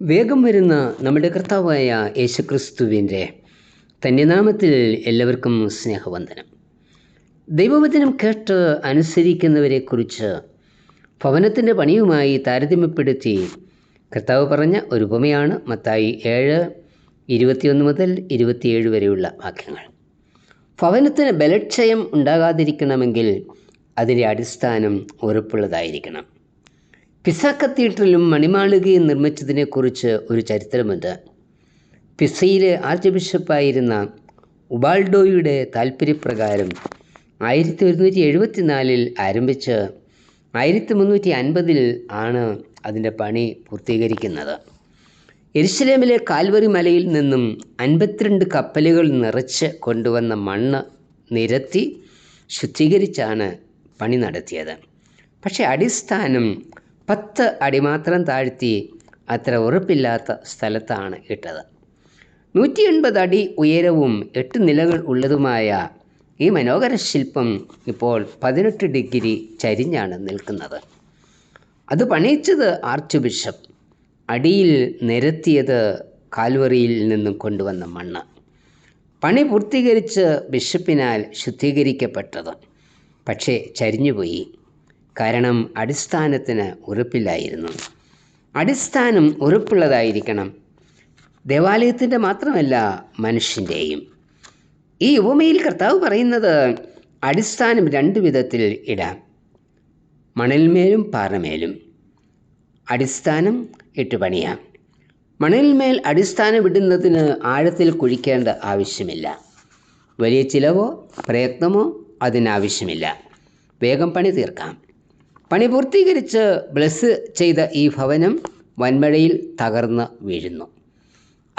വേഗം വരുന്ന നമ്മുടെ കർത്താവായ യേശുക്രിസ്തുവിന്റെ തന്യനാമത്തിൽ എല്ലാവർക്കും സ്നേഹവന്ദനം. ദൈവവചനം കേട്ട് അനുസരിക്കുന്നവരെക്കുറിച്ച് ഭവനത്തിന്റെ പണിയുമായി താരതമ്യപ്പെടുത്തി. കർത്താവ് പറഞ്ഞ ഒരു ഉപമയാണ് മത്തായി ഏഴ് ഇരുപത്തിയൊന്ന് മുതൽ ഇരുപത്തിയേഴ് വരെയുള്ള വാക്യങ്ങൾ. ഭവനത്തിന് ബലക്ഷയം ഉണ്ടാകാതിരിക്കണമെങ്കിൽ അതിന്റെ അടിസ്ഥാനം ഉറപ്പുള്ളതായിരിക്കണം. പിസ കത്തീഡ്രലും മണിമാളികയും നിർമ്മിച്ചതിനെക്കുറിച്ച് ഒരു ചരിത്രമുണ്ട്. പിസയിലെ ആർച്ച് ബിഷപ്പായിരുന്ന ഉബാൾഡോയുടെ താൽപ്പര്യപ്രകാരം ആയിരത്തി ഒരുന്നൂറ്റി എഴുപത്തിനാലിൽ ആരംഭിച്ച് ആയിരത്തി മുന്നൂറ്റി അൻപതിൽ ആണ് അതിന്റെ പണി പൂർത്തീകരിക്കുന്നത്. എരുസലേമിലെ കാൽവറി മലയിൽ നിന്നും അൻപത്തിരണ്ട് കപ്പലുകൾ നിറച്ച് കൊണ്ടുവന്ന മണ്ണ് നിരത്തി ശുദ്ധീകരിച്ചാണ് പണി നടത്തിയത്. പക്ഷേ അടിസ്ഥാനം പത്ത് അടി മാത്രം താഴ്ത്തി അത്ര ഉറപ്പില്ലാത്ത സ്ഥലത്താണ് ഇട്ടത്. നൂറ്റി എൺപത് അടി ഉയരവും എട്ട് നിലകൾ ഉള്ളതുമായ ഈ മനോഹര ശില്പം ഇപ്പോൾ പതിനെട്ട് ഡിഗ്രി ചരിഞ്ഞാണ് നിൽക്കുന്നത്. അത് പണിയിച്ചത് ആർച്ച് ബിഷപ്പ്. അടിയിൽ നിരത്തിയത് കാൽവറിയിൽ നിന്നും കൊണ്ടുവന്ന മണ്ണ്. പണി പൂർത്തീകരിച്ച് ബിഷപ്പിനാൽ ശുദ്ധീകരിക്കപ്പെട്ടത്. പക്ഷേ ചരിഞ്ഞുപോയി. കാരണം അടിസ്ഥാനത്തിന് ഉറപ്പില്ലായിരുന്നു. അടിസ്ഥാനം ഉറപ്പുള്ളതായിരിക്കണം. ദേവാലയത്തിന്റെ മാത്രമല്ല മനുഷ്യന്റെയും. ഈ ഉപമയിൽ കർത്താവ് പറയുന്നത് അടിസ്ഥാനം രണ്ട് വിധത്തിൽ ഇടാം. മണൽമേലും പാറമേലും. അടിസ്ഥാനം ഇട്ട് പണിയാം. മണലിന്മേൽ അടിസ്ഥാനം ഇടുന്നതിന് ആഴത്തിൽ കുഴിക്കേണ്ട ആവശ്യമില്ല. വലിയ ചിലവോ പ്രയത്നമോ അതിനാവശ്യമില്ല. വേഗം പണി തീർക്കാം. പണി പൂർത്തീകരിച്ച് ബ്ലസ് ചെയ്ത ഈ ഭവനം വൻമഴയിൽ തകർന്ന് വീഴുന്നു.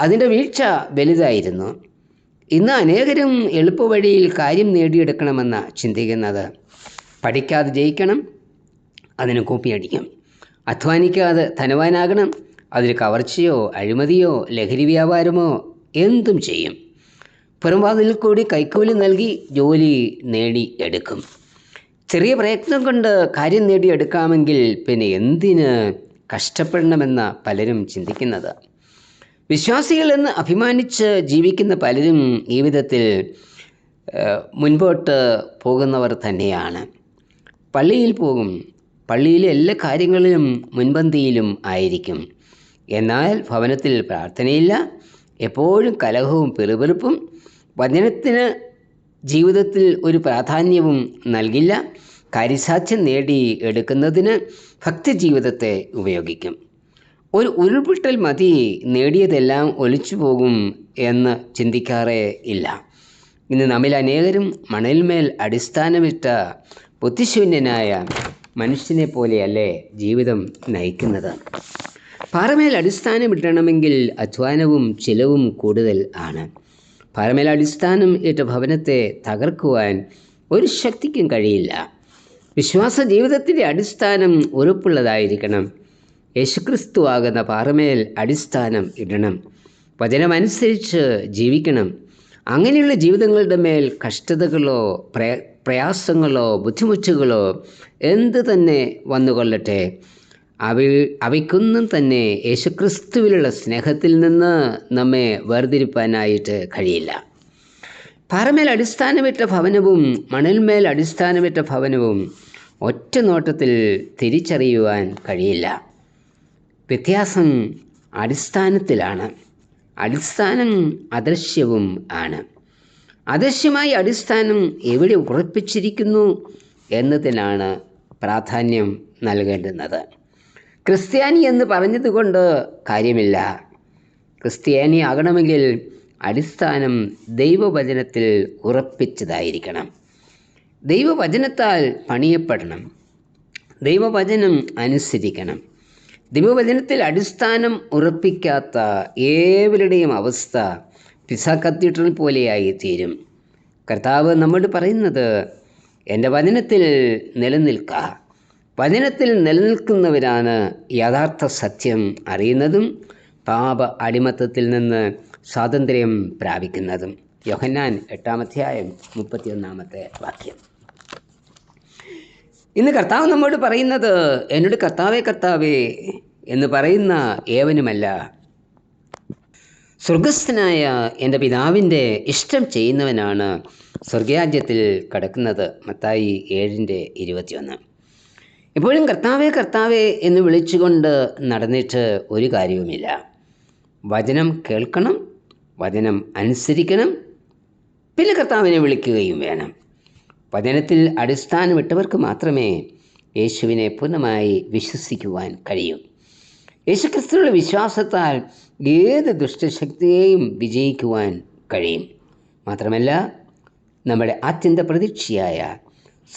അതിന്റെ വീഴ്ച വലുതായിരുന്നു. ഇന്ന് അനേകരും എളുപ്പവഴിയിൽ കാര്യം നേടിയെടുക്കണമെന്ന ചിന്തിക്കുന്നത്. പഠിക്കാതെ ജയിക്കണം അതിന് കോപ്പിയടിക്കും അധ്വാനിക്കാതെ ധനവാനാകണം അതിന് കവർച്ചയോ അഴിമതിയോ ലഹരി വ്യാപാരമോ എന്തും ചെയ്യും. പുറംവാതിൽ കൂടി കൈക്കൂലി നൽകി ജോലി നേടിയെടുക്കും ചെറിയ പ്രയത്നം കൊണ്ട് കാര്യം നേടിയെടുക്കാമെങ്കിൽ പിന്നെ എന്തിന് കഷ്ടപ്പെടണമെന്ന പലരും ചിന്തിക്കുന്നത്. വിശ്വാസികൾ എന്ന് അഭിമാനിച്ച് ജീവിക്കുന്ന പലരും ഈ വിധത്തിൽ മുൻപോട്ട് പോകുന്നവർ തന്നെയാണ്. പള്ളിയിൽ പോകും. പള്ളിയിലെ എല്ലാ കാര്യങ്ങളിലും മുൻപന്തിയിലും ആയിരിക്കും. എന്നാൽ ഭവനത്തിൽ പ്രാർത്ഥനയില്ല. എപ്പോഴും കലഹവും പിറുപിറുപ്പും. വചനത്തിന് ജീവിതത്തിൽ ഒരു പ്രാധാന്യവും നൽകില്ല. കാര്യസാധ്യം നേടി എടുക്കുന്നതിന് ഭക്തി ജീവിതത്തെ ഉപയോഗിക്കും. ഒരു ഉരുൾപൊട്ടൽ മതി നേടിയതെല്ലാം ഒലിച്ചു പോകും എന്ന് ചിന്തിക്കാറേ ഇല്ല. ഇന്ന് നമ്മിൽ അനേകരും മണലിന്മേൽ അടിസ്ഥാനമിട്ട ബുദ്ധിശൂന്യനായ മനുഷ്യനെ പോലെയല്ലേ ജീവിതം നയിക്കുന്നത്. പാറമേൽ അടിസ്ഥാനമിടണമെങ്കിൽ അധ്വാനവും ചിലവും കൂടുതൽ ആണ്. പാറമേൽ അടിസ്ഥാനം ഇട്ട ഭവനത്തെ തകർക്കുവാൻ ഒരു ശക്തിക്കും കഴിയില്ല. വിശ്വാസ ജീവിതത്തിന്റെ അടിസ്ഥാനം ഉറപ്പുള്ളതായിരിക്കണം. യേശുക്രിസ്തു ആകുന്ന പാറമേൽ അടിസ്ഥാനം ഇടണം. വചനമനുസരിച്ച് ജീവിക്കണം. അങ്ങനെയുള്ള ജീവിതങ്ങളുടെ മേൽ കഷ്ടതകളോ പ്രയ പ്രയാസങ്ങളോ ബുദ്ധിമുട്ടുകളോ എന്ത് തന്നെ വന്നുകൊള്ളട്ടെ അവ അവയ്ക്കൊന്നും തന്നെ യേശുക്രിസ്തുവിലുള്ള സ്നേഹത്തിൽ നിന്ന് നമ്മെ വേർതിരിപ്പാനായിട്ട് കഴിയില്ല. പാറമേൽ അടിസ്ഥാനമിട്ട ഭവനവും മണൽമേൽ അടിസ്ഥാനമിട്ട ഭവനവും ഒറ്റ നോട്ടത്തിൽ തിരിച്ചറിയുവാൻ കഴിയില്ല. വ്യത്യാസം അടിസ്ഥാനത്തിലാണ്. അടിസ്ഥാനം അദൃശ്യവും ആണ്. അദൃശ്യമായ അടിസ്ഥാനം എവിടെ ഉറപ്പിച്ചിരിക്കുന്നു എന്നതിനാണ് പ്രാധാന്യം നൽകേണ്ടുന്നത്. ക്രിസ്ത്യാനി എന്ന് പറഞ്ഞതുകൊണ്ട് കാര്യമില്ല. ക്രിസ്ത്യാനി ആകണമെങ്കിൽ അടിസ്ഥാനം ദൈവവചനത്തിൽ ഉറപ്പിച്ചതായിരിക്കണം. ദൈവവചനത്താൽ പണിയപ്പെടണം. ദൈവവചനം അനുസരിക്കണം. ദൈവവചനത്തിൽ അടിസ്ഥാനം ഉറപ്പിക്കാത്ത ഏവരുടെയും അവസ്ഥ പിസ കത്തീഡ്രൽ പോലെയായി തീരും. കർത്താവ് നമ്മോട് പറയുന്നത് എന്റെ വചനത്തിൽ നിലനിൽക്ക. വചനത്തിൽ നിലനിൽക്കുന്നവരാണ് യഥാർത്ഥ സത്യം അറിയുന്നതും പാപ അടിമത്തത്തിൽ നിന്ന് സ്വാതന്ത്ര്യം പ്രാപിക്കുന്നതും. യോഹന്നാൻ എട്ടാമധ്യായം മുപ്പത്തിയൊന്നാമത്തെ വാക്യം. ഇന്ന് കർത്താവ് നമ്മോട് പറയുന്നത് എന്നോട് കർത്താവേ കർത്താവേ എന്ന് പറയുന്ന ഏവനുമല്ല. സ്വർഗസ്ഥനായ എന്റെ പിതാവിന്റെ ഇഷ്ടം ചെയ്യുന്നവനാണ് സ്വർഗരാജ്യത്തിൽ കടക്കുന്നത്. മത്തായി ഏഴിന്റെ ഇരുപത്തിയൊന്ന്. എപ്പോഴും കർത്താവേ കർത്താവേ എന്ന് വിളിച്ചുകൊണ്ട് നടന്നിട്ട് ഒരു കാര്യവുമില്ല. വചനം കേൾക്കണം വചനം അനുസരിക്കണം പിന്നെ കർത്താവിനെ വിളിക്കുകയും വേണം. വചനത്തിൽ അടിസ്ഥാനമിട്ടവർക്ക് മാത്രമേ യേശുവിനെ പൂർണമായി വിശ്വസിക്കുവാൻ കഴിയൂ. യേശുക്രിസ്തുവിലുള്ള വിശ്വാസത്താൽ ഏത് ദുഷ്ടശക്തിയെയും വിജയിക്കുവാൻ കഴിയും. മാത്രമല്ല നമ്മുടെ ആത്യന്ത പ്രതീക്ഷയായ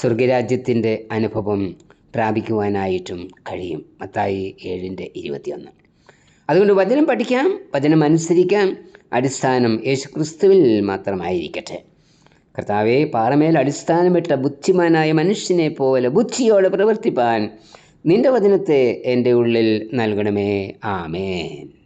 സ്വർഗരാജ്യത്തിന്റെ അനുഭവം പ്രാപിക്കുവാനായിട്ടും കഴിയും. മത്തായി ഏഴിന്റെ ഇരുപത്തിയൊന്ന്. അതുകൊണ്ട് വചനം പഠിക്കാം വചനം അനുസരിക്കാം. അടിസ്ഥാനം യേശുക്രിസ്തുവിൽ മാത്രമായിരിക്കട്ടെ. കർത്താവെ പാറമേൽ അടിസ്ഥാനമിട്ട ബുദ്ധിമാനായ മനുഷ്യനെ പോലെ ബുദ്ധിയോടെ പ്രവർത്തിപ്പാൻ നിന്റെ വചനത്തെ എന്റെ ഉള്ളിൽ നൽകണമേ. ആമേൻ.